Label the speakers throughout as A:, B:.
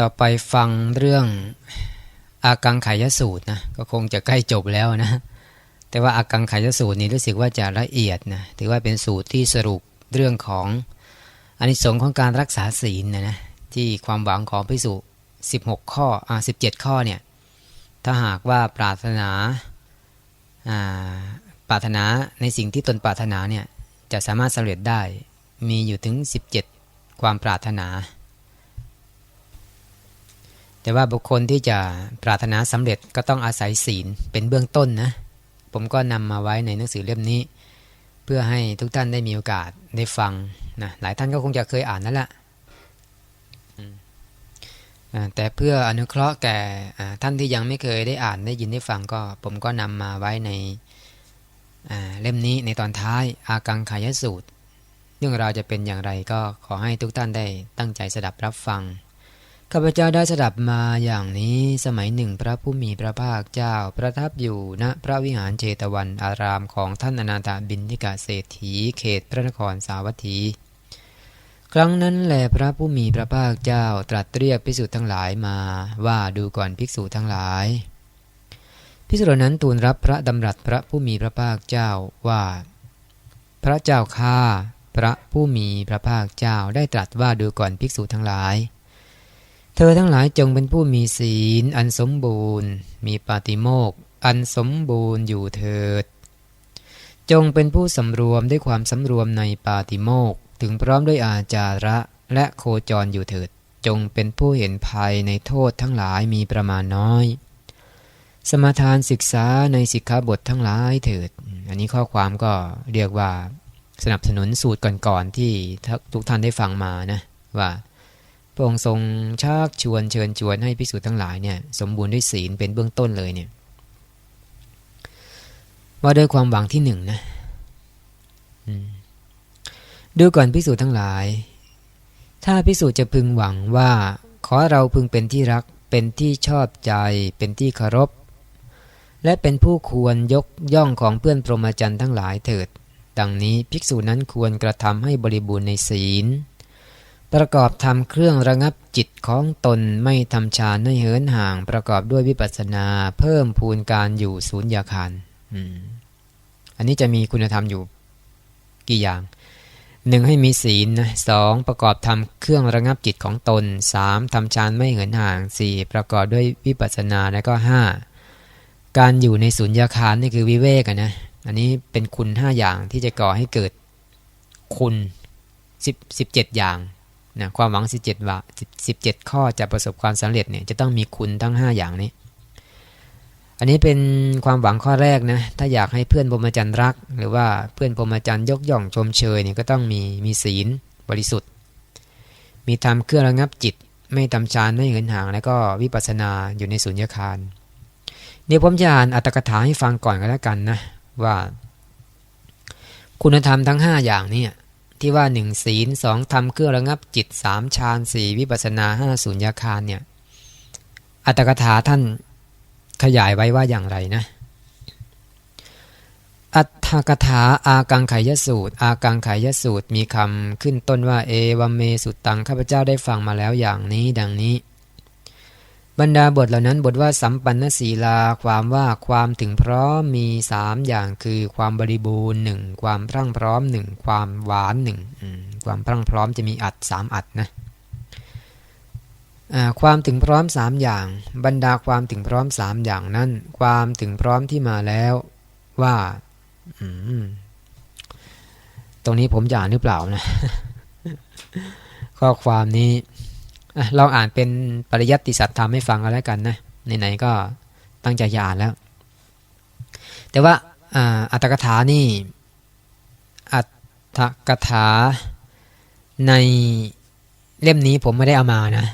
A: ต่อไปฟังเรื่องอากังขายสูตรนะก็คงจะใกล้จบแล้วนะ แต่ว่าอากังขายสูตรนี้รู้สึกว่าจะละเอียดนะถือว่าเป็นสูตรที่สรุปเรื่องของอานิสงส์ของการรักษาศีลนะนะที่ความหวังของพิสุ16 ข้ออ่า17 ข้อเนี่ยถ้าหากว่าปรารถนาอ่าปรารถนาในสิ่งที่ตนปรารถนาเนี่ยจะสามารถสำเร็จได้มีอยู่ถึง 17 ความปรารถนา แต่ว่าบุคคลที่จะปรารถนาสำเร็จก็ต้องอาศัยศีลเป็นเบื้องต้นนะ ผมก็นำมาไว้ในหนังสือเล่มนี้ เพื่อให้ทุกท่านได้มีโอกาสได้ฟังนะหลายท่านก็คงจะเคยอ่านนั่นแหละแต่เพื่ออนุเคราะห์แก่ท่านที่ยังไม่เคยได้อ่านได้ยินได้ฟังก็ ผมก็นำมาไว้ในเล่มนี้ในตอนท้ายอากังขายสูตร เรื่องราวจะเป็นอย่างไรก็ขอให้ทุกท่านได้ตั้งใจสดับรับฟัง ข้าพเจ้าได้สดับมาอย่างนี้สมัยหนึ่งพระผู้มีพระภาคเจ้าประทับอยู่ณพระวิหารเจตวันอารามของท่านอนาถบินทิกาเศรษฐีเขตพระนครสาวัตถี ครั้งนั้นแหลพระผู้มีพระภาคเจ้าตรัสเรียกภิกษุทั้งหลายมาว่าดูก่อนภิกษุทั้งหลายภิกษุเหล่านั้นทูลรับพระดำรัสพระผู้มีพระภาคเจ้าว่า พระเจ้าข้าพระผู้มีพระภาคเจ้าได้ตรัสว่าดูก่อนภิกษุทั้งหลาย เธอทั้งหลายจงเป็นผู้มีศีล อันสมบูรณ์ มีปาติโมกอันสมบูรณ์อยู่เถิด จงเป็นผู้สำรวมด้วยความสำรวมในปาติโมกถึงพร้อมด้วยอาจาระและโคจรอยู่เถิด จงเป็นผู้เห็นภัยในโทษทั้งหลายมีประมาณน้อย สมาทานศึกษาในสิกขาบททั้งหลายเถิด อันนี้ข้อความก็เรียกว่าสนับสนุนสูตรก่อนๆที่ทุกท่านได้ฟังมานะว่า พระองค์ทรงชักชวนเชิญชวนให้พิสูจน์ทั้งหลายเนี่ยสมบูรณ์ด้วยศีลเป็นเบื้องต้นเลยเนี่ยว่าด้วยความหวังที่หนึ่งนะดูก่อนพิสูจน์ทั้งหลาย ถ้าพิสูจน์จะพึงหวังว่า ขอเราพึงเป็นที่รัก เป็นที่ชอบใจ เป็นที่เคารพ และเป็นผู้ควรยกย่องของเพื่อนพรหมจรรย์ทั้งหลายเถิด ดังนี้ภิกษุนั้นควรกระทำให้บริบูรณ์ในศีล ประกอบทำเครื่องระงับจิตของตนไม่ทำฌานให้เหินห่าง ประกอบด้วยวิปัสสนา เพิ่มพูนการอยู่ศูนย์ยาคารอันนี้จะมีคุณธรรมอยู่กี่อย่างหนึ่งให้มีศีลนะสองประกอบทำเครื่องระงับจิตของตนสามทำฌานไม่เหินห่างสี่ประกอบด้วยวิปัสสนาแล้วก็ห้าการอยู่ในศูนย์ยาคารนี่คือวิเวกนะอันนี้เป็นคุณห้าอย่างที่จะก่อให้เกิดคุณสิบสิบเจ็ดอย่าง นะความหวัง 17ว่า17 ข้อจะประสบความสำเร็จเนี่ยจะต้องมีคุณทั้ง 5 อย่างนี้ อันนี้เป็นความหวังข้อแรกนะถ้าอยากให้เพื่อนพรมจรรย์รัก หรือว่าเพื่อนพรมจรรย์ยกย่องชมเชยเนี่ยก็ต้องมีมีศีลบริสุทธิ์ มีทำเครื่องระงับจิต ไม่ทำฌานไม่เหินห่าง แล้วก็วิปัสสนาอยู่ในสุญญคารเดี๋ยวผมจะอ่านอัตถกถาให้ฟังก่อนก็แล้วกันนะว่า คุณธรรมทั้ง 5 อย่างนี่ ที่ว่าหนึ่งศีลสองทำเครื่องระงับจิตสามฌานสี่วิปัสนาห้าสุญญาคารเนี่ยอัตถกถาท่านขยายไว้ว่าอย่างไรนะ อัตถกถาอากังไขยสูตร อากังไขยสูตรมีคำขึ้นต้นว่าเอวเมสุตตังข้าพเจ้าได้ฟังมาแล้วอย่างนี้ดังนี้ บรรดาบทเหล่านั้นบทว่าสัมปันนศีลาความว่าความถึงพร้อมมีสามอย่างคือความบริบูรณ์หนึ่งความพรั่งพร้อมหนึ่งความหวานหนึ่งความพรั่งพร้อมจะมีอัดสามอัดนะความถึงพร้อมสามอย่าง บรรดาความถึงพร้อมสามอย่างนั้น ความถึงพร้อมที่มาแล้วว่าตรงนี้ผมจะอ่านหรือเปล่านะ ข้อความนี้ ลองอ่านเป็นปริยัติสัตธรรมให้ฟังกันแล้วกันนะไหนๆก็ตั้งใจอ่านแล้ว แต่ว่าอัตถกถานี่อัตถกถาในเล่มนี้ผมไม่ได้เอามานะ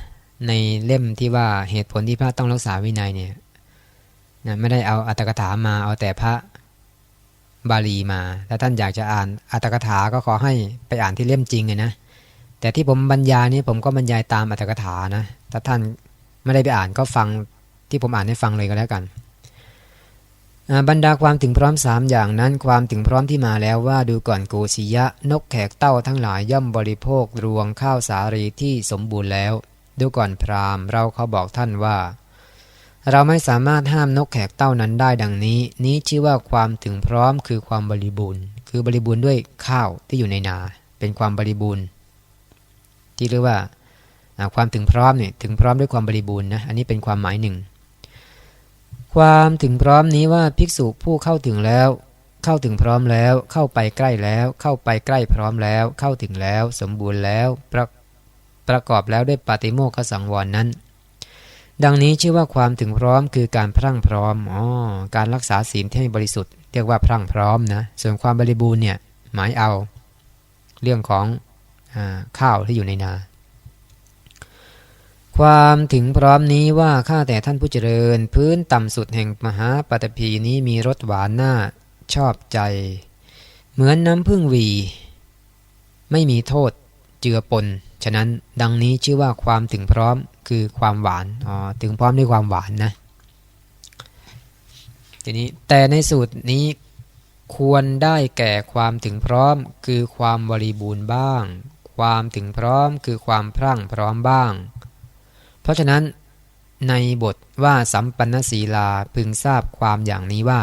A: ในเล่มที่ว่าเหตุผลที่พระต้องรักษาวินัยเนี่ยนะไม่ได้เอาอัตถกถามาเอาแต่พระบาลีมา ถ้าท่านอยากจะอ่านอัตถกถาก็ขอให้ไปอ่านที่เล่มจริงเลยนะ แต่ที่ผมบรรยายนี้ผมก็บรรยายตามอัตถกถานะ ถ้าท่านไม่ได้ไปอ่านก็ฟังที่ผมอ่านให้ฟังเลยก็แล้วกัน บรรดาความถึงพร้อมสามอย่างนั้น ความถึงพร้อมที่มาแล้วว่าดูก่อนโกศิยะ นกแขกเต้าทั้งหลายย่อมบริโภครวงข้าวสาลีที่สมบูรณ์แล้ว ดูก่อนพราหมณ์ เราเขาบอกท่านว่า เราไม่สามารถห้ามนกแขกเต้านั้นได้ดังนี้ นี้ชื่อว่าความถึงพร้อมคือความบริบูรณ์ คือบริบูรณ์ด้วยข้าวที่อยู่ในนา เป็นความบริบูรณ์ ที่เรียกว่าความถึงพร้อมเนี่ยถึงพร้อมด้วยความบริบูรณ์นะอันนี้เป็นความหมายหนึ่ง ความถึงพร้อมนี้ว่าภิกษุผู้เข้าถึงแล้ว เข้าถึงพร้อมแล้ว เข้าไปใกล้แล้ว เข้าไปใกล้พร้อมแล้ว เข้าถึงแล้ว สมบูรณ์แล้วประประกอบแล้วด้วยปาติโมกขสังวรนั้น ดังนี้ชื่อว่าความถึงพร้อมคือการพรั่งพร้อมอ๋อการรักษาศีลที่บริสุทธิ์เรียกว่าพรั่งพร้อมนะส่วนความบริบูรณ์เนี่ยหมายเอา เรื่องของ ข้าวที่อยู่ในนา ความถึงพร้อมนี้ว่าข้าแต่ท่านผู้เจริญ พื้นต่ำสุดแห่งมหาปฐพีนี้มีรสหวานหน้าชอบใจ เหมือนน้ำพึ่งวี ไม่มีโทษเจือปน ฉะนั้นดังนี้ชื่อว่าความถึงพร้อมคือความหวานอ๋อถึงพร้อมด้วยความหวานนะทีนี้แต่ในสูตรนี้ควรได้แก่ความถึงพร้อมคือความบริบูรณ์บ้าง ความถึงพร้อมคือความพรั่งพร้อมบ้าง เพราะฉะนั้น ในบทว่าสัมปันนศีลาพึงทราบความอย่างนี้ว่า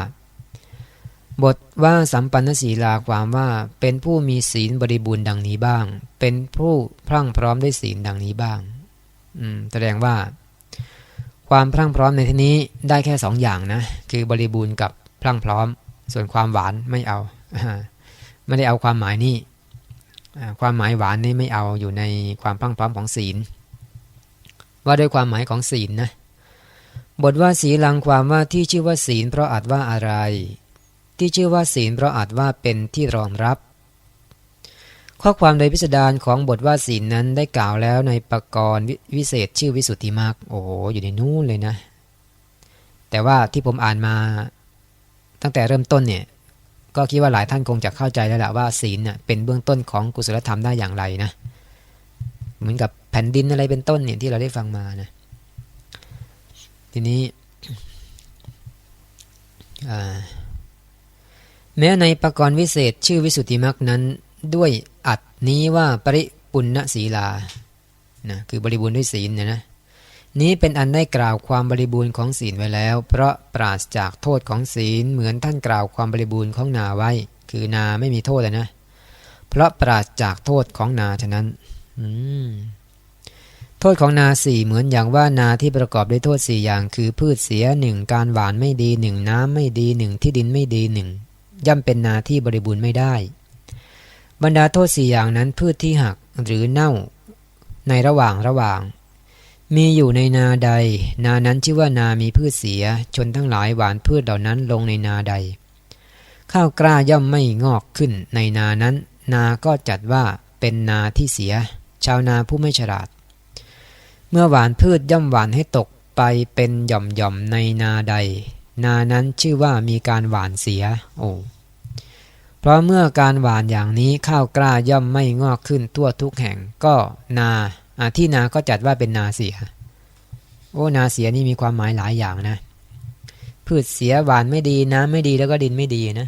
A: บทว่าสัมปันนศีลาความว่าเป็นผู้มีศีลบริบูรณ์ดังนี้บ้าง เป็นผู้พรั่งพร้อมด้วยศีลดังนี้บ้างแสดงว่า ความพรั่งพร้อมในที่นี้ได้แค่สองอย่างนะ คือบริบูรณ์กับพรั่งพร้อม ส่วนความหวานไม่เอาไม่ได้เอาความหมายนี้ ความหมายหวานนี่ไม่เอาอยู่ในความพรั่งพร้อมของศีล ว่าด้วยความหมายของศีลนะบทว่าศีลังความว่าที่ชื่อว่าศีล เพราะอาจว่าอะไร ที่ชื่อว่าศีล เพราะอาจว่าเป็นที่รองรับ ข้อความโดยพิสดารของบทว่าศีลนั้นได้กล่าวแล้วในปกรณ์วิเศษชื่อวิสุทธิมากโอ้โหอยู่ในนู้นเลยนะ แต่ว่าที่ผมอ่านมา ตั้งแต่เริ่มต้นเนี่ย ก็คิดว่าหลายท่านคงจะเข้าใจแล้วแหละว่าศีลเน่ยเป็นเบื้องต้นของกุศลธรรมได้อย่างไรนะ เหมือนกับแผ่นดินอะไรเป็นต้นเนี่ยที่เราได้ฟังมานะ ทีนี้แม้ในประกรณ์วิเศษชื่อวิสุทธิมรรคนั้นด้วยอัดนี้ว่าปริปุณณศีลานะคือบริบูรณ์ด้วยศีลเนะนะ นี้เป็นอันได้กล่าวความบริบูรณ์ของศีลไว้แล้ว เพราะปราศจากโทษของศีลเหมือนท่านกล่าวความบริบูรณ์ของนาไว้ คือนาไม่มีโทษนะ เพราะปราศจากโทษของนาฉะนั้นโทษของนาสี่เหมือนอย่างว่านาที่ประกอบด้วยโทษสี่อย่าง คือพืชเสียหนึ่งการหวานไม่ดีหนึ่งน้ำไม่ดีหนึ่งที่ดินไม่ดีหนึ่งย่ำเป็นนาที่บริบูรณ์ไม่ได้ บรรดาโทษสี่อย่างนั้นพืชที่หักหรือเน่าในระหว่างระหว่าง มีอยู่ในนาใด นานั้นชื่อว่านามีพืชเสีย ชนทั้งหลายหวานพืชเหล่านั้นลงในนาใด ข้าวกล้าย่อมไม่งอกขึ้นในนานั้น นาก็จัดว่าเป็นนาที่เสีย ชาวนาผู้ไม่ฉลาด เมื่อหวานพืชย่อมหวานให้ตกไปเป็นหย่อมหย่อมในนาใด นานั้นชื่อว่ามีการหวานเสีย โอ้เพราะเมื่อการหวานอย่างนี้ข้าวกล้าย่อมไม่งอกขึ้นทั่วทุกแห่งก็นา ที่นาก็จัดว่าเป็นนาเสีย โอ้นาเสียนี่มีความหมายหลายอย่างนะ พืชเสียหวานไม่ดีน้ำไม่ดีแล้วก็ดินไม่ดีนะ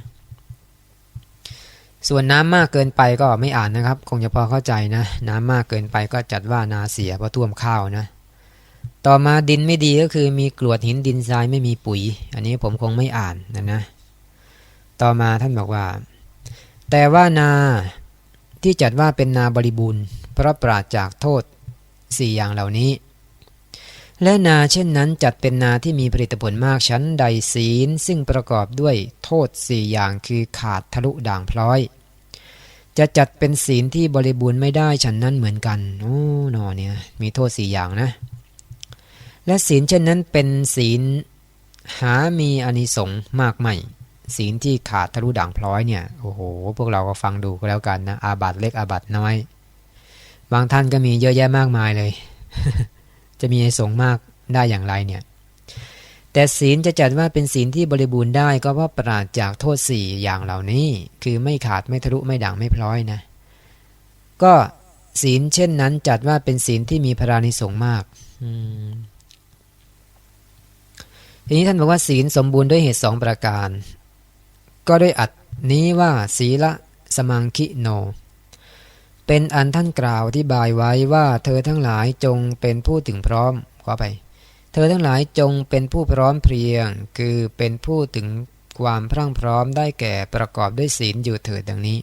A: ส่วนน้ำมากเกินไปก็ไม่อ่านนะครับ คงจะพอเข้าใจนะ น้ำมากเกินไปก็จัดว่านาเสียเพราะท่วมข้าวนะ ต่อมาดินไม่ดีก็คือมีกรวดหินดินทรายไม่มีปุ๋ย อันนี้ผมคงไม่อ่านนะนะ ต่อมาท่านบอกว่า แต่ว่านาที่จัดว่าเป็นนาบริบูรณ์เพราะปราศจากโทษ สี่อย่างเหล่านี้ และนาเช่นนั้นจัดเป็นนาที่มีผลิตผลมากชั้นใดศีล ซึ่งประกอบด้วยโทษสี่อย่างคือขาดทะลุด่างพร้อย จะจัดเป็นศีลที่บริบูรณ์ไม่ได้ฉันนั้นเหมือนกันโอ้นอเนี่ยมีโทษสี่อย่างนะ และศีลเช่นนั้นเป็นศีลหามีอนิสงส์มากไม่ศีลที่ขาดทะลุด่างพร้อยเนี่ย โอ้โห พวกเราก็ฟังดูก็แล้วกันนะ อาบัตเล็กอาบัตน้อย บางท่านก็มีเยอะแยะมากมายเลย จะมีอนิสงส์มากได้อย่างไรเนี่ย แต่ศีลจะจัดว่าเป็นศีลที่บริบูรณ์ได้ก็เพราะปราศจากโทษสี่อย่างเหล่านี้ คือไม่ขาดไม่ทะลุไม่ด่างไม่พร้อยนะ ก็ศีลเช่นนั้นจัดว่าเป็นศีลที่มีพรานิสงมากทีนี้ท่านบอกว่าศีลสมบูรณ์ด้วยเหตุสองประการ ก็ด้วยอัดนี้ว่าศีละสมังคิโน เป็นอันท่านกล่าวอธิบายไว้ว่าเธอทั้งหลายจงเป็นผู้ถึงพร้อมขอไป เธอทั้งหลายจงเป็นผู้พร้อมเพรียง คือเป็นผู้ถึงความพรั่งพร้อมได้แก่ประกอบด้วยศีลอยู่เถิดดังนี้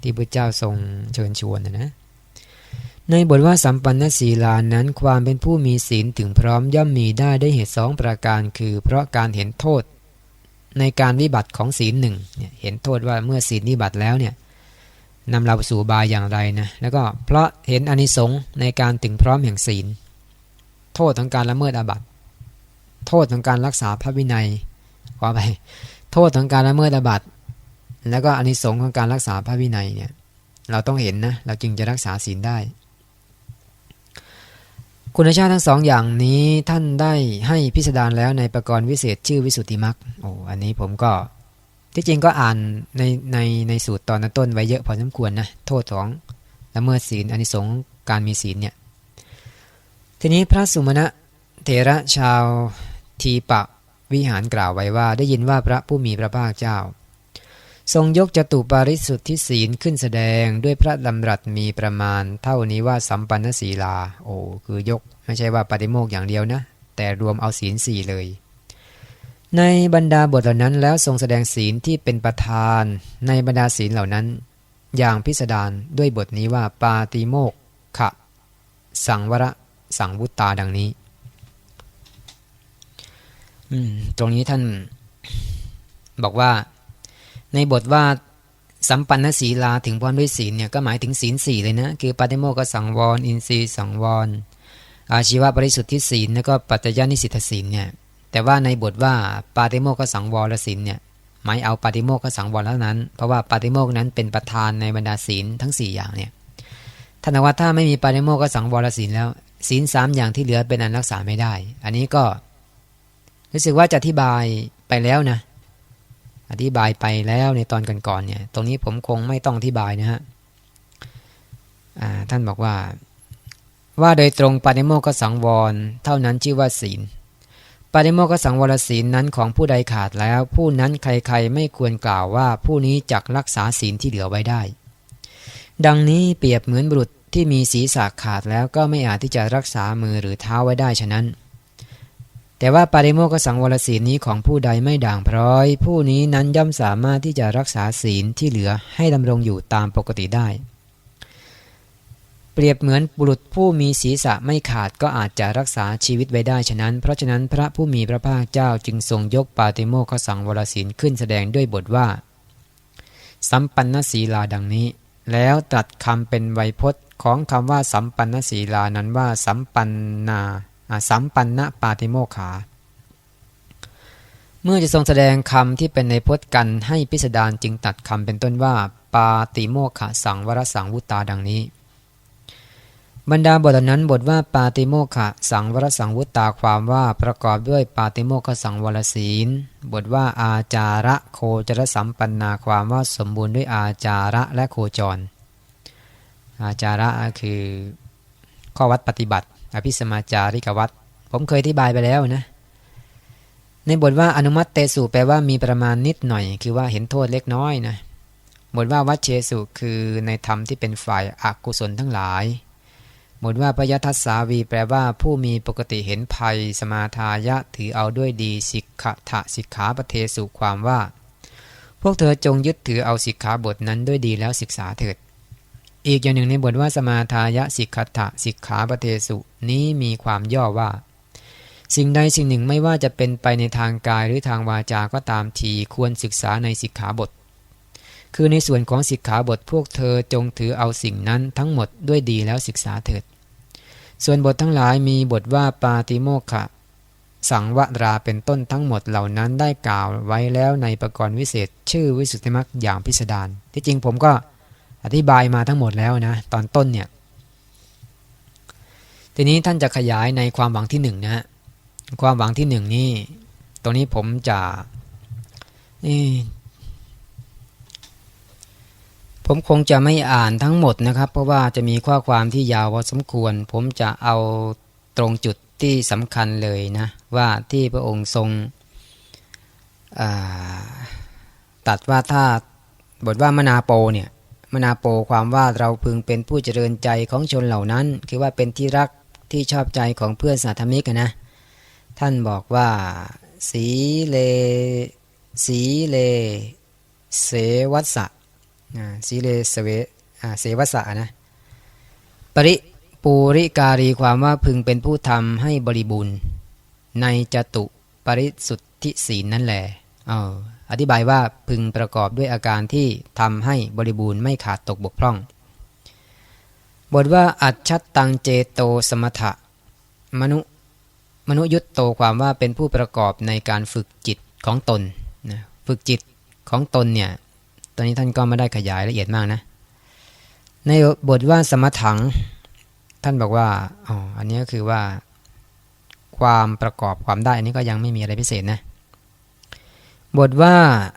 A: ที่พระเจ้าทรงเชิญชวนนะนะในบทว่าสัมปันนศีลานั้นความเป็นผู้มีศีลถึงพร้อมย่อมมีได้ได้เหตุสองประการ คือเพราะการเห็นโทษ ในการวิบัติของศีลหนึ่งเห็นโทษว่าเมื่อศีลวิบัติแล้วเนี่ย นำเราสู่บายอย่างไรนะแล้วก็เพราะเห็นอนิสงส์ในการถึงพร้อมแห่งศีล โทษของการละเมิดอาบัติโทษของการรักษาพระวินัยขอไปโทษของการละเมิดอาบัติแล้วก็อนิสงส์ของการรักษาพระวินัยเนี่ยเราต้องเห็นนะเราจึงจะรักษาศีลได้ คุณชาติทั้งสองอย่างนี้ท่านได้ให้พิสดารแล้วในประกรณ์วิเศษชื่อวิสุทธิมรรคโอ้อันนี้ผมก็ ที่จริงก็อ่านในในในสูตรตอนต้นไว้เยอะพอสมควรนะโทษของละเมิดศีลอนิสงส์การมีศีลเนี่ยทีนี้พระสุมาณะเถระชาวทีปะวิหารกล่าวไว้ว่า ได้ยินว่าพระผู้มีพระภาคเจ้า ทรงยกจตุปาริสุทธิศีลขึ้นแสดงด้วยพระดำรัสมีประมาณ เท่านี้ว่าสัมปันนศีลา โอ้คือยกไม่ใช่ว่าปฏิโมกอย่างเดียวนะ แต่รวมเอาศีลสี่เลย ในบรรดาบทเหล่านั้นแล้วทรงแสดงศีลที่เป็นประธาน ในบรรดาศีลเหล่านั้น อย่างพิสดารด้วยบทนี้ว่าปาติโมกขะ สังวรสังวุตตาดังนี้ตรงนี้ท่านบอกว่า ในบทว่าสัมปันนศีลาถึงพร้อมด้วยศีลเนี่ยก็หมายถึงศีลสี่เลยนะ คือปาติโมกสังวร อินทรีสังวร อาชีวะบริสุทธิศีลแล้วก็ปัจจญานิสิทธศีลเนี่ย แต่ว่าในบทว่าปาติโมกขสังวรศีลเนี่ยหมายเอาปาติโมกขสังวรแล้วนั้น เพราะว่าปาติโมกนั้นเป็นประธานในบรรดาศีลทั้ง 4 อย่างเนี่ยท่านว่าถ้าไม่มีปาติโมกขสังวรศีลแล้วศีลสามอย่างที่เหลือเป็นอันรักษาไม่ได้ อันนี้ก็รู้สึกว่าจะอธิบายไปแล้วนะ อธิบายไปแล้วในตอนก่อนๆเนี่ย ตรงนี้ผมคงไม่ต้องอธิบายนะฮะท่านบอกว่า ว่าโดยตรงปาติโมกขสังวร เท่านั้นชื่อว่าศีล ปาริโมกสังวรศีลนั้นของผู้ใดขาดแล้ว ผู้นั้นใครๆไม่ควรกล่าวว่าผู้นี้จักรักษาศีลที่เหลือไว้ได้ ดังนี้เปรียบเหมือนบุรุษที่มีศีรษะขาดแล้วก็ไม่อาจที่จะรักษามือหรือเท้าไว้ได้ฉะนั้น แต่ว่าปาริโมกสังวรศีลนี้ของผู้ใดไม่ด่างพร้อย ผู้นี้นั้นย่อมสามารถที่จะรักษาศีลที่เหลือให้ดำรงอยู่ตามปกติได้ เปรียบเหมือนบุรุษผู้มีศีรษะไม่ขาดก็อาจจะรักษาชีวิตไว้ได้ฉะนั้น เพราะฉะนั้นพระผู้มีพระภาคเจ้าจึงทรงยกปาติโมกขสังวรศีลขึ้นแสดงด้วยบทว่า สัมปันนศีลาดังนี้ แล้วตรัสคำเป็นไวยพจน์ของคำว่าสัมปันนศีลานั้นว่า สัมปันนาสัมปันนปาติโมขา เมื่อจะทรงแสดงคำที่เป็นในพจน์กันให้พิสดารจึงตัดคำเป็นต้นว่า ปาติโมขสังวรสังวุตาดังนี้ บรรดาบทนั้นบทว่าปาติโมขะสังวรสังวุตตาความว่าประกอบด้วยปาติโมขสังวรศีล บทว่าอาจาระโคจรสัมปันนาความว่าสมบูรณ์ด้วยอาจาระและโคจร อาจาระคือข้อวัดปฏิบัติ อภิสมาจาริกวัดผมเคยอธิบายไปแล้วนะ ในบทว่าอนุมัติเตสุแปลว่ามีประมาณนิดหน่อย คือว่าเห็นโทษเล็กน้อยนะบทว่าวัดเชสุคือในธรรมที่เป็นฝ่ายอากุศลทั้งหลาย บทว่าพยทัศสาวีแปลว่าผู้มีปกติเห็นภัย สมาทายะถือเอาด้วยดีสิกขะทะสิกขาปเทสุความว่า พวกเธอจงยึดถือเอาสิกขาบทนั้นด้วยดีแล้วศึกษาเถิด อีกอย่างหนึ่งในบทว่าสมาทายะสิกขะทะสิกขาปเทสุนี้มีความย่อว่า สิ่งใดสิ่งหนึ่งไม่ว่าจะเป็นไปในทางกายหรือทางวาจาก็ตามทีควรศึกษาในสิกขาบทคือในส่วนของสิกขาบทพวกเธอจงถือเอาสิ่งนั้นทั้งหมดด้วยดีแล้วศึกษาเถิด ส่วนบททั้งหลายมีบทว่าปาติโมกขะ สังวราเป็นต้นทั้งหมดเหล่านั้นได้กล่าวไว้แล้วในประกรณ์วิเศษ ชื่อวิสุทธิมรรคอย่างพิสดารที่จริงผมก็อธิบายมาทั้งหมดแล้วนะตอนต้นเนี่ย ทีนี้ท่านจะขยายในความหวังที่หนึ่งนะฮะความหวังที่หนึ่งนี่ตรงนี้ผมจะ ผมคงจะไม่อ่านทั้งหมดนะครับ เพราะว่าจะมีข้อความที่ยาวพอสมควร ผมจะเอาตรงจุดที่สำคัญเลยนะว่าที่พระองค์ทรงตัดว่าถ้าบทว่ามนาโปเนี่ยมนาโปความว่าเราพึงเป็นผู้เจริญใจของชนเหล่านั้น คือว่าเป็นที่รักที่ชอบใจของเพื่อนสาธมิกนะ ท่านบอกว่า สีเล สีเล เสวัสะ สีเลเสเวเสวสะนะปริปูริการีความว่าพึงเป็นผู้ทำให้บริบูรณ์ในจตุปริสุทธิศีลนั่นแหละอออธิบายว่าพึงประกอบด้วยอาการที่ทำให้บริบูรณ์ไม่ขาดตกบกพร่อง บทว่าอัจฉัตตังเจโตสมถะ มนุมนุยุตโตความว่าเป็นผู้ประกอบในการฝึกจิตของตนนะฝึกจิตของตนเนี่ย อนนี้ท่านก็ไม่ได้ขยายละเอียดมากนะ ในบทว่าสมถัง ท่านบอกว่าอ๋ออันนี้ก็คือว่า ความประกอบความได้ อันนี้ก็ยังไม่มีอะไรพิเศษนะ บทว่า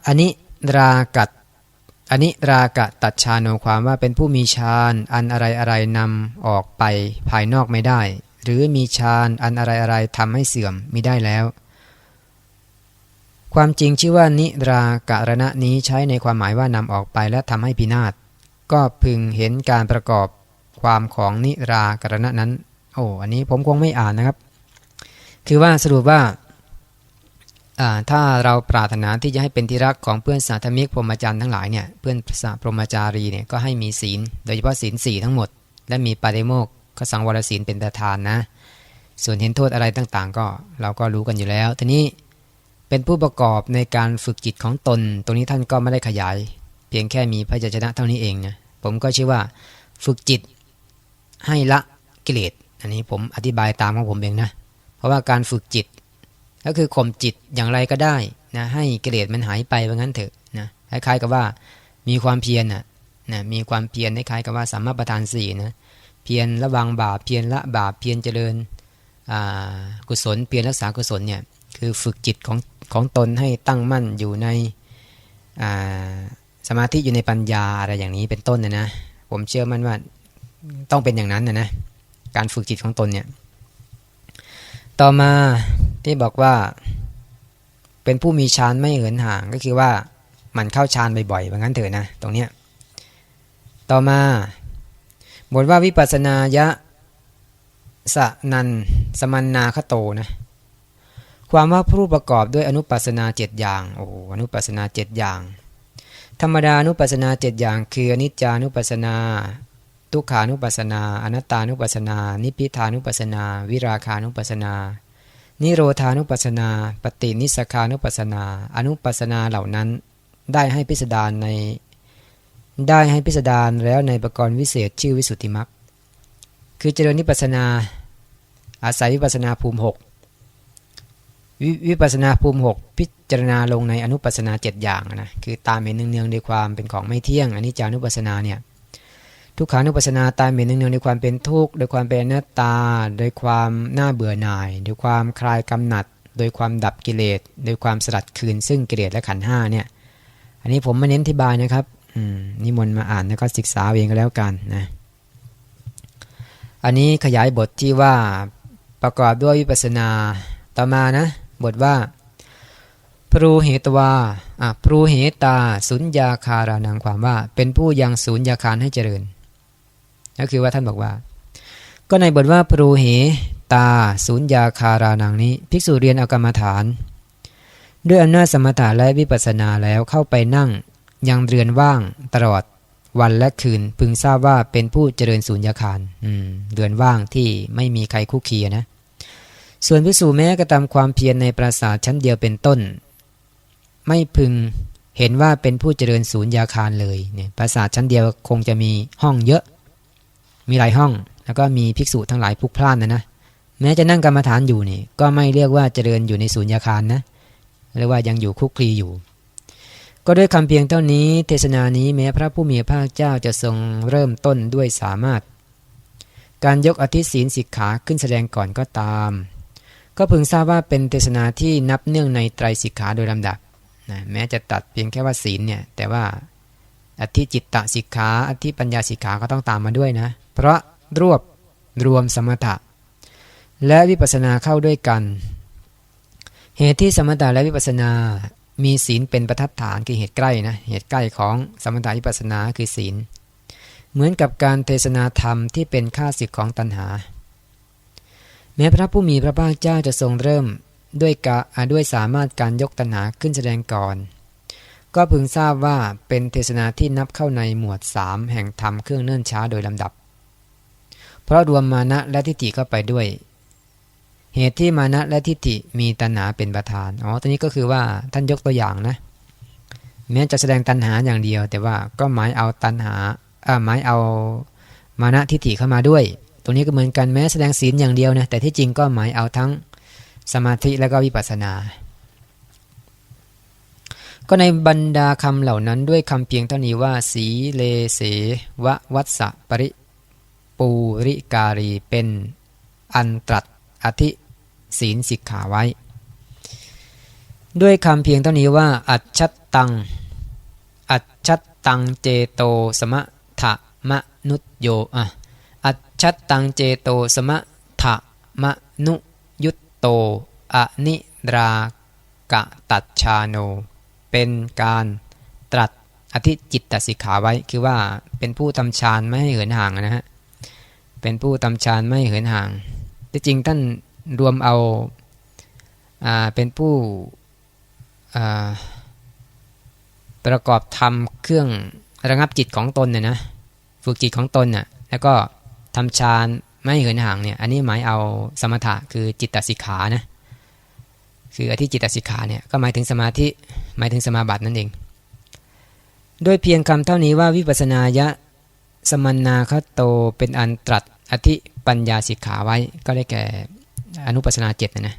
A: อันนี้รากัดอันนี้รากะตัดชาโนความว่าเป็นผู้มีฌานอันอะไรอะไรนำออกไปภายนอกไม่ได้ หรือมีฌานอันอะไรอะไรทำให้เสื่อมมิได้แล้ว ความจริงชื่อว่านิราการณะนี้ใช้ในความหมายว่านำออกไปและทำให้พินาศก็พึงเห็นการประกอบความของนิราการณะนั้น โอ้อันนี้ผมคงไม่อ่านนะครับ คือว่าสรุปว่าถ้าเราปรารถนาที่จะให้เป็นที่รักของเพื่อนสาธมิกพรหมจรรย์ทั้งหลายเนี่ยเพื่อนสาพรหมจารีเนี่ยก็ให้มีศีล โดยเฉพาะศีลสี่ทั้งหมด และมีปาเดโมกขสังวรศีลเป็นประธานนะ ส่วนเห็นโทษอะไรต่างๆ ก็เราก็รู้กันอยู่แล้วทีนี้ เป็นผู้ประกอบในการฝึกจิตของตน ตรงนี้ท่านก็ไม่ได้ขยาย เพียงแค่มีพยัญชนะเท่านี้เองนะผมก็ชื่อว่าฝึกจิตให้ละกิเลสอันนี้ผมอธิบายตามของผมเองนะ เพราะว่าการฝึกจิต ก็คือข่มจิตอย่างไรก็ได้นะให้กิเลสมันหายไปว่างั้นเถอะนะคล้ายๆกับว่ามีความเพียรนะนะมีความเพียรคล้ายๆกับว่าสัมมาประธานสี่นะเพียรระวังบาปเพียรละบาปเพียรเจริญกุศลเพียรรักษากุศลเนี่ยคือฝึกจิตของ ของตนให้ตั้งมั่นอยู่ในสมาธิอยู่ในปัญญาอะไรอย่างนี้เป็นต้นนะนะผมเชื่อมั่นว่าต้องเป็นอย่างนั้นนะนะการฝึกจิตของตนเนี่ยต่อมาที่บอกว่า เป็นผู้มีฌานไม่เหินห่างก็คือว่ามันเข้าฌานบ่อยๆว่างั้นเถอะนะตรงเนี้ยต่อมาบทว่าวิปัสนายะสนันสมันนาคโตนะ ความว่าผู้ประกอบด้วยอนุปัสนาเจ็ดอย่าง โอ้อนุปัสนาเจ็ดอย่าง ธรรมดานุปัสนาเจ็ดอย่าง คืออนิจจานุปัสนา ทุกขานุปัสนา อนัตตานุปัสนา นิพิทานุปัสนา วิราคานุปัสนา นิโรธานุปัสนา ปฏินิสคานุปัสนา อนุปัสนาเหล่านั้น ได้ให้พิสดารใน ได้ให้พิสดารแล้วในประกรณ์วิเศษชื่อวิสุทธิมักคือเจริญนิปัสนา อาศัยวิปัสนาภูมิหก วิปัสนาภูมิหกพิจารณาลงในอนุปัสนาเจ็ดอย่างนะคือตามเห็นเนืองๆในความเป็นของไม่เที่ยงอันนี้จานุปัสนาเนี่ยทุกขานุปัสนาตามเห็นเนืองๆในความเป็นทุกข์โดยความเป็นอนัตตา โดยความน่าเบื่อหน่าย โดยความคลายกำหนัด โดยความดับกิเลส โดยความสลัดคืน ซึ่งกิเลสและขันห้าเนี่ยอันนี้ผมมาเน้นที่บายนะครับนิมนต์มาอ่านแล้วก็ศึกษาเองก็แล้วกันนะอันนี้ขยายบทที่ว่าประกอบด้วยวิปัสนาต่อมานะ บทว่าพรูเหตวาอะพรูเหตาสุญญาคารานังความว่า เป็นผู้ยังสุญญาคารให้เจริญ ก็คือว่าท่านบอกว่า ก็ในบทว่าพรูเหตาสุญญาคารานังนี้ ภิกษุเรียนเอากรรมฐาน ด้วยอำนาจสมถะและวิปัสสนาแล้วเข้าไปนั่งยังเรือนว่างตลอดวันและคืนพึงทราบว่าเป็นผู้เจริญสุญญาคารเรือนว่างที่ไม่มีใครคุกคีนะ ส่วนพิสูจแม้กระทำความเพียรในปราสาทชั้นเดียวเป็นต้น ไม่พึงเห็นว่าเป็นผู้เจริญศูนย์ยาคารเลยเนี่ยปราสาทชั้นเดียวคงจะมีห้องเยอะ มีหลายห้อง แล้วก็มีภิกษุทั้งหลายพุกพล่านนะนะแม้จะนั่งกรรมฐานอยู่นี่ก็ไม่เรียกว่าเจริญอยู่ในศูนย์ยาคารนะเรียกว่ายังอยู่คุกคลีอยู่ ก็ด้วยคำเพียงเท่านี้ เทศนานี้แม้พระผู้มีพระเจ้าจะทรงเริ่มต้นด้วยสามารถ การยกอธิศีลสิกขาขึ้นแสดงก่อนก็ตาม ก็พึงทราบว่าเป็นเทศนาที่นับเนื่องในไตรสิกขาโดยลำดับนะแม้จะตัดเพียงแค่ว่าศีลเนี่ยแต่ว่าอธิจิตตสิกขาอธิปัญญาสิกขาก็ต้องตามมาด้วยนะ เพราะรวบรวมสมถะ และวิปัสสนาเข้าด้วยกัน เหตุที่สมถะและวิปัสสนามีศีลเป็นประทัดฐานคือเหตุใกล้นะเหตุใกล้ของสมถะวิปัสสนาคือศีล เหมือนกับการเทศนาธรรมที่เป็นค่าศึกของตัณหา แม้พระผู้มีพระภาคเจ้าจะทรงเริ่มด้วยกาด้วยสามารถการยกตัณหาขึ้นแสดงก่อน ก็พึงทราบว่าเป็นเทศนาที่นับเข้าในหมวดสามแห่งธรรมเครื่องเนื่นช้าโดยลำดับ เพราะรวมมานะและทิฏฐิเข้าไปด้วย เหตุที่มานะและทิฏฐิมีตัณหาเป็นประธานอ๋อตัวนี้ก็คือว่าท่านยกตัวอย่างนะ แม้จะแสดงตัณหาอย่างเดียว แต่ว่าก็หมายเอาตัณหาอ่าหมายเอามานะทิฏฐิเข้ามาด้วย ตรงนี้ก็เหมือนกันแม้แสดงศีลอย่างเดียวนะแต่ที่จริงก็หมายเอาทั้งสมาธิและก็วิปัสสนา ก็ในบรรดาคำเหล่านั้นด้วยคำเพียงเท่านี้ว่า สีเลเสวะวัสสะปริปูริการีเป็นอันตรัสอธิศีลสิกขาไว้ ด้วยคำเพียงเท่านี้ว่า อัจฉัตตัง อัจฉัตตังเจโตสมะทะมะนุตโยอะ อัจฉัตตังเจโตสมะทะมะนุยุตโตอนิรากะตัชชาโน เป็นการตรัสอธิจิตตสิกขาไว้คือว่าเป็นผู้ทำฌานไม่ให้เหินห่างนะฮะเป็นผู้ทำฌานไม่เหินห่างที่จริงท่านรวมเอาเป็นผู้ประกอบทำเครื่องระงับจิตของตนเนี่ยนะฝึกจิตของตนน่ะแล้วก็ ทำฌานไม่เหินห่างเนี่ยอันนี้หมายเอาสมถะคือจิตตสิกขานะคืออธิจิตตสิกขาเนี่ยก็หมายถึงสมาธิหมายถึงสมาบัตินั่นเองด้วยเพียงคำเท่านี้ว่าวิปัสนายะสมนาคโตเป็นอันตรัสอธิปัญญาสิกขาไว้ก็ได้แก่อนุปัสนาเจ็ดนะนะ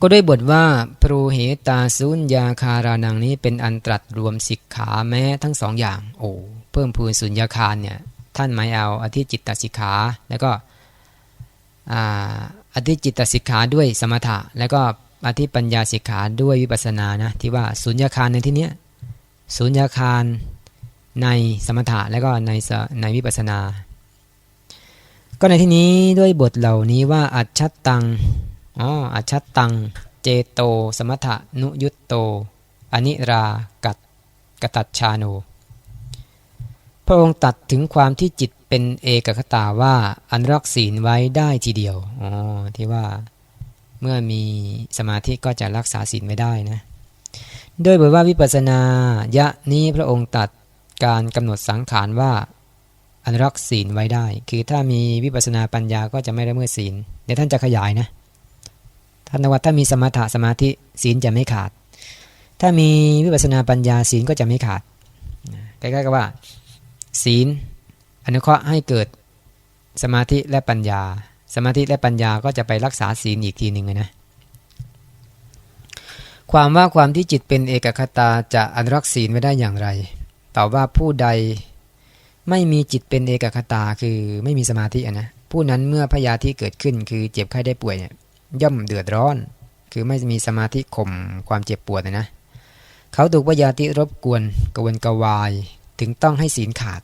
A: ก็ด้วยบทว่าพรูเหตาสุญญาคารานังนี้เป็นอันตรัสรวมสิกขาแม้ทั้งสองอย่างโอ้เพิ่มพูนสุญญาคารเนี่ย ท่านหมายเอาอธิจิตตสิกขา แล้วก็อธิจิตตสิกขาด้วยสมถะ แล้วก็อธิปัญญาสิกขาด้วยวิปัสสนานะที่ว่าสุญญาคารในที่นี้สุญญาคารในสมถะแล้วก็ในในวิปัสสนา ก็ในที่นี้ด้วยบทเหล่านี้ว่าอัจฉตังอ๋ออัจฉตัง เจโต สมถะนุยุตโตอนิรากัตกตัชชาโน พระองค์ตัดถึงความที่จิตเป็นเอกคตาว่าอันรักศีลไว้ได้ทีเดียวอ๋อที่ว่าเมื่อมีสมาธิก็จะรักษาศีลไม่ได้นะโดยบทว่าวิปัสนายะนี้พระองค์ตัดการกำหนดสังขารว่าอันรักศีลไว้ได้ คือถ้ามีวิปัสนาปัญญาก็จะไม่ละเมิดศีลเดี๋ยวท่านจะขยายนะท่านว่าถ้ามีสมถะสมาธิศีลจะไม่ขาด ถ้ามีวิปัสนาปัญญาศีลก็จะไม่ขาดใกล้ๆกับว่า ศีล อนุเคราะห์ให้เกิดสมาธิและปัญญา สมาธิและปัญญาก็จะไปรักษาศีลอีกทีหนึ่งนะ ความว่าความที่จิตเป็นเอกคตาจะอนุรักษ์ศีลไว้ได้อย่างไรตอบว่าผู้ใดไม่มีจิตเป็นเอกคตาคือไม่มีสมาธินะผู้นั้นเมื่อพยาธิเกิดขึ้นคือเจ็บไข้ได้ป่วยเนี่ยย่อมเดือดร้อน คือไม่มีสมาธิข่มความเจ็บปวดนะ เขาถูกพยาธิรบกวนกวนกวาย ถึงต้องให้ศีลขาด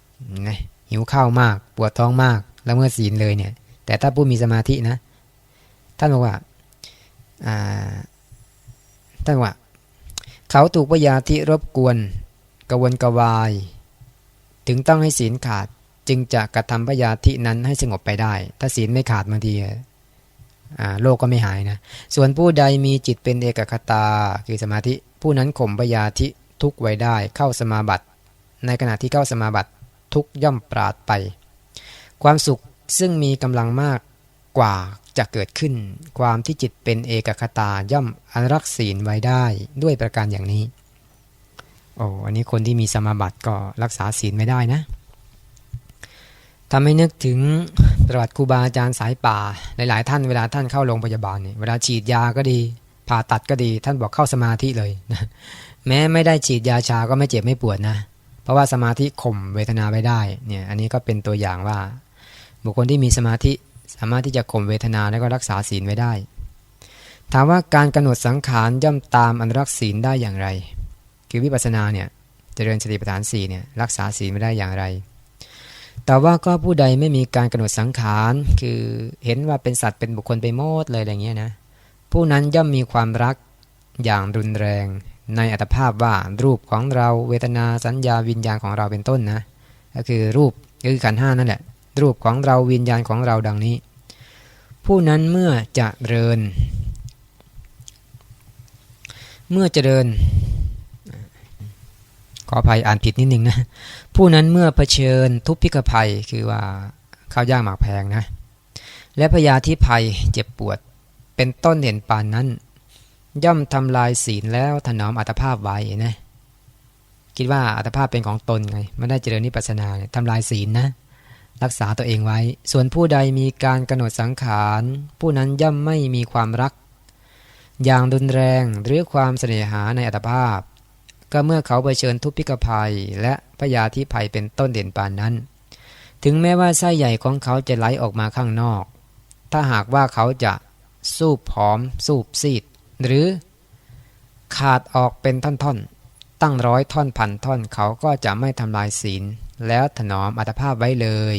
A: นะหิวข้าวมาก ปวดท้องมากแล้วเมื่อศีลเลยเนี่ย แต่ถ้าผู้มีสมาธินะ ท่านบอกว่าท่านว่า เขาถูกพยาธิรบกวนกวนกวาย ถึงต้องให้ศีลขาดจึงจะกระทำพยาธินั้นให้สงบไปได้ ถ้าศีลไม่ขาดบางทีโลกก็ไม่หายนะ ส่วนผู้ใดมีจิตเป็นเอกคตาคือสมาธิ ผู้นั้นข่มพยาธิทุกไว้ได้เข้าสมาบัติ ในขณะที่เข้าสมาบัติทุกย่อมปราดไป ความสุขซึ่งมีกำลังมากกว่าจะเกิดขึ้น ความที่จิตเป็นเอกคตาย่อมอนุรักษ์ศีลไว้ได้ด้วยประการอย่างนี้ โอ้อันนี้คนที่มีสมาบัติก็รักษาศีลไม่ได้นะทำให้นึกถึงประวัติครูบาอาจารย์สายป่า หลาย ๆ ท่านเวลาท่านเข้าโรงพยาบาลเนี่ยเวลาฉีดยาก็ดี ผ่าตัดก็ดี ท่านบอกเข้าสมาธิเลยนะแม้ไม่ได้ฉีดยาชาก็ไม่เจ็บไม่ปวดนะ เพราะว่าสมาธิข่มเวทนาไว้ได้เนี่ยอันนี้ก็เป็นตัวอย่างว่า บุคคลที่มีสมาธิสามารถที่จะข่มเวทนาแล้วก็รักษาศีลไว้ได้ ถามว่าการกำหนดสังขารย่อมตามอนุรักษ์ศีลได้อย่างไร คือวิปัสสนาเนี่ยจเจริญสติปัฏฐานสี่เนี่ยรักษาศีลไม่ได้อย่างไร แต่ว่าก็ผู้ใดไม่มีการกำหนดสังขาร คือเห็นว่าเป็นสัตว์เป็นบุคคลไปโมดเลยอะไรเงี้ยนะ ผู้นั้นย่อมมีความรักอย่างรุนแรง ในอัตภาพว่ารูปของเราเวทนาสัญญาวิญญาณของเราเป็นต้นนะ ก็คือรูปก็คือขันห้านั่นแหละ รูปของเราวิญญาณของเราดังนี้ ผู้นั้นเมื่อจะเริญ เมื่อเจริญ ขออภัยอ่านผิดนิดนึงนะ ผู้นั้นเมื่อเผชิญทุพพิกภัยคือว่าข้าวยากหมากแพงนะ และพยาธิภัยเจ็บปวด เป็นต้นเห็นปานนั้น ย่อมทำลายศีลแล้วถนอมอัตภาพไว้นะคิดว่าอัตภาพเป็นของตนไงไม่ได้เจริญนิพพานาเนี่ยทำลายศีลนะ รักษาตัวเองไว้ ส่วนผู้ใดมีการกำหนดสังขาร ผู้นั้นย่อมไม่มีความรัก อย่างรุนแรงหรือความเสน่หาในอัตภาพ ก็เมื่อเขาเผชิญทุพพิกภัย และพยาธิภัยเป็นต้นเด่นปานนั้น ถึงแม้ว่าไส้ใหญ่ของเขาจะไหลออกมาข้างนอก ถ้าหากว่าเขาจะสูบผอม สูบซีด หรือขาดออกเป็นท่อนๆ ตั้งร้อยท่อนพันท่อนเขาก็จะไม่ทำลายศีล แล้วถนอมอัตภาพไว้เลย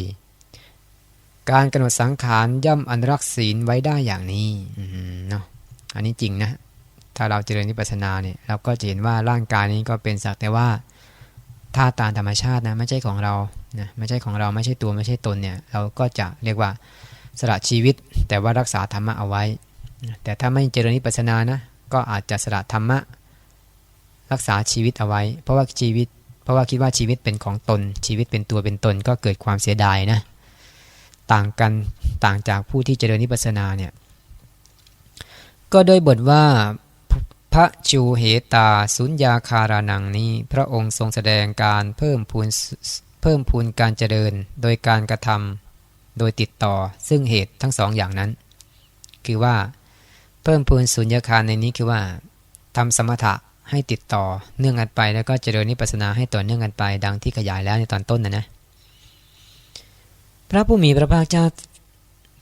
A: การกำหนดสังขารย่อมอนุรักษ์ศีลไว้ได้อย่างนี้เนาะอันนี้จริงนะ ถ้าเราเจริญนิพพานาเนี่ยเราก็จะเห็นว่าร่างกายนี้ก็เป็นสักแต่ว่าธาตุตามธรรมชาตินะไม่ใช่ของเรานะไม่ใช่ของเราไม่ใช่ตัวไม่ใช่ตนเนี่ยเราก็จะเรียกว่าสละชีวิตแต่ว่ารักษาธรรมะเอาไว้ แต่ถ้าไม่เจริญนิพพานานะ ก็อาจจะสละธรรมะ รักษาชีวิตเอาไว้ เพราะว่าชีวิต เพราะว่าคิดว่าชีวิตเป็นของตน ชีวิตเป็นตัวเป็นตน ก็เกิดความเสียดายนะ ต่างกันต่างจากผู้ที่เจริญนิพพานาเนี่ย ก็โดยบทว่าพระจูเหตาสุญญาคารานังนี้ พระองค์ทรงแสดงการเพิ่มพูนเพิ่มพูนการเจริญโดยการกระทำโดยติดต่อซึ่งเหตุทั้งสองอย่างนั้น คือว่า เพิ่มพูนสุญญาคารในนี้คือว่าทำสมถะให้ติดต่อเนื่องกันไป แล้วก็เจริญนิพพานาให้ต่อเนื่องกันไป ดังที่ขยายแล้วในตอนต้นนะนะ พระผู้มีพระภาคเจ้า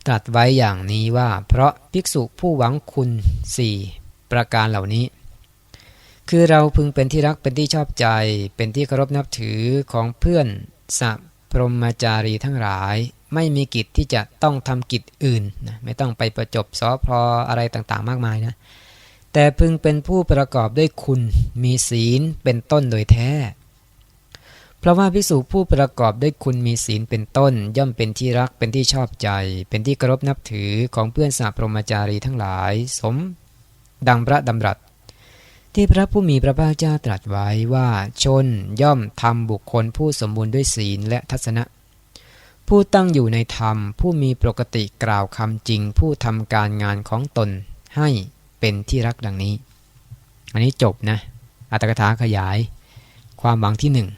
A: ตรัสไว้อย่างนี้ว่า เพราะภิกษุผู้หวังคุณสี่ประการเหล่านี้ คือเราพึงเป็นที่รักเป็นที่ชอบใจ เป็นที่เคารพนับถือของเพื่อนสัพรมจารีทั้งหลาย ไม่มีกิจที่จะต้องทำกิจอื่นนะไม่ต้องไปประจบสอพออะไรต่างๆ มากมายนะแต่พึงเป็นผู้ประกอบด้วยคุณมีศีลเป็นต้นโดยแท้ เพราะว่าพิสูจผู้ประกอบด้วยคุณมีศีลเป็นต้น ย่อมเป็นที่รักเป็นที่ชอบใจ เป็นที่เคารพนับถือของเพื่อนสาพรมจารีทั้งหลาย สม ดังพระดำรัส ที่พระผู้มีพระภาคเจ้าตรัสไว้ว่าชนย่อมทำบุคคลผู้สมบูรณ์ด้วยศีลและทัศนะ ผู้ตั้งอยู่ในธรรม ผู้มีปกติกล่าวคำจริง ผู้ทำการงานของตนให้เป็นที่รักดังนี้ อันนี้จบนะ อัตถกถาขยายความหวังที่หนึ่ง